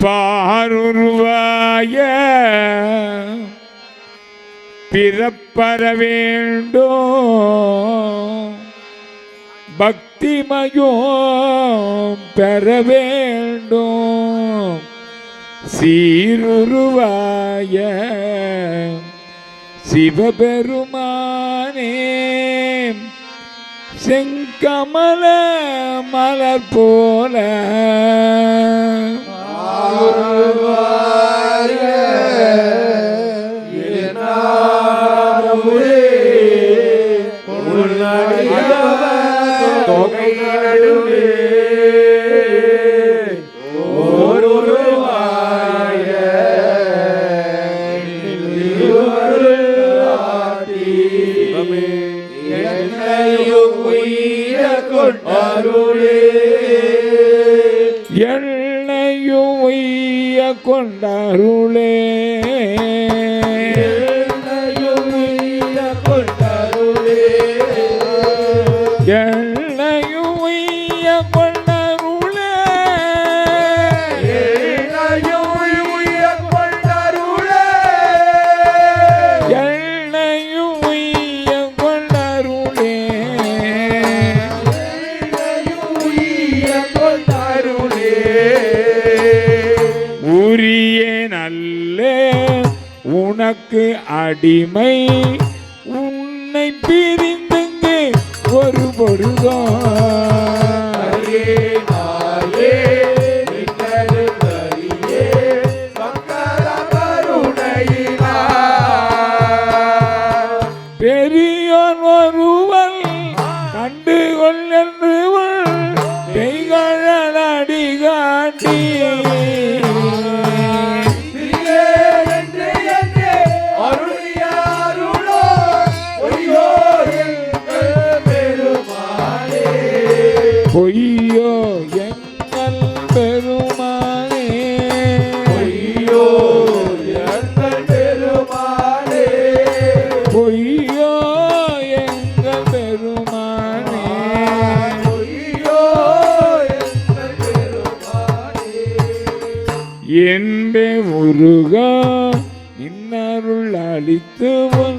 பாருருவாய. பிறப்பற வேண்டும் பக்திமயம் பெற வேண்டும் சீருருவாய. சிவபெருமானே செங்கமல மலர் போல. தொகை எண்ணையும் உய்ய கொண்டருளே. என்னையும் உய்ய கொண்டருளே. உனக்கு அடிமை. உன்னை பிரிந்துங்கு ஒரு கருணையினா பெரியோன் ஒருவன் கண்டு பொய்யோ எங்கள் பெருமானே. பொய்யோ எங்கள் பெருமானே. பொய்யோ எங்கள் பெருமானே. பொய்யோ எங்கள் பெருமானே. என்பே முருக இன்னருள் அளித்து உன்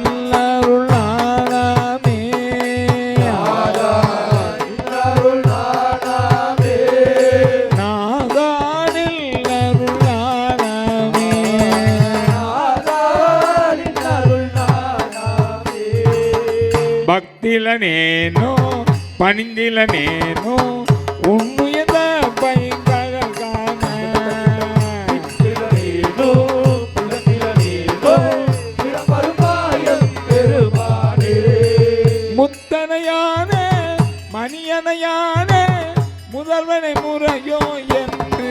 భక్తిల నేను పనిందిల నేను ఉన్నత పైకగాన திலனேனோ திலனிலனேனோ திலபருமாயம் பெருமானே முத்தனையான மணியனையான முதல்வனை முறையோ என்று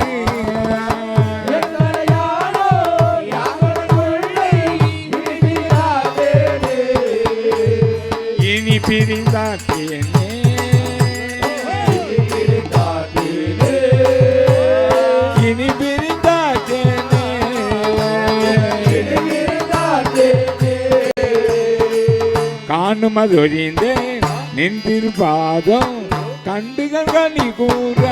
இனி பிரிந்தாக்கியனே விழித்திருந்தாதேனே. நின்றிருப்பாதம் கண்டுகள் கனி கூற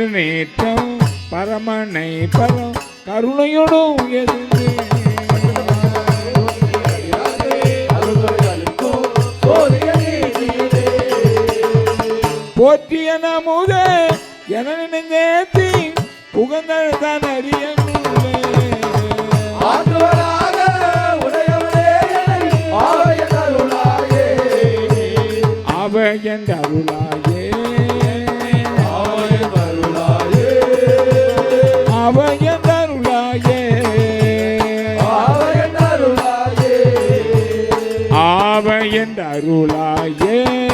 எதிர்நேற்றம் பரமனை பரம் கருணையோடும் எதிர்நே போற்றிய நமுத என நினைந்தேத்தி புகழ்ந்தழு தான் அறிய அவ என் அருளாயே அவ என் அருளாயே.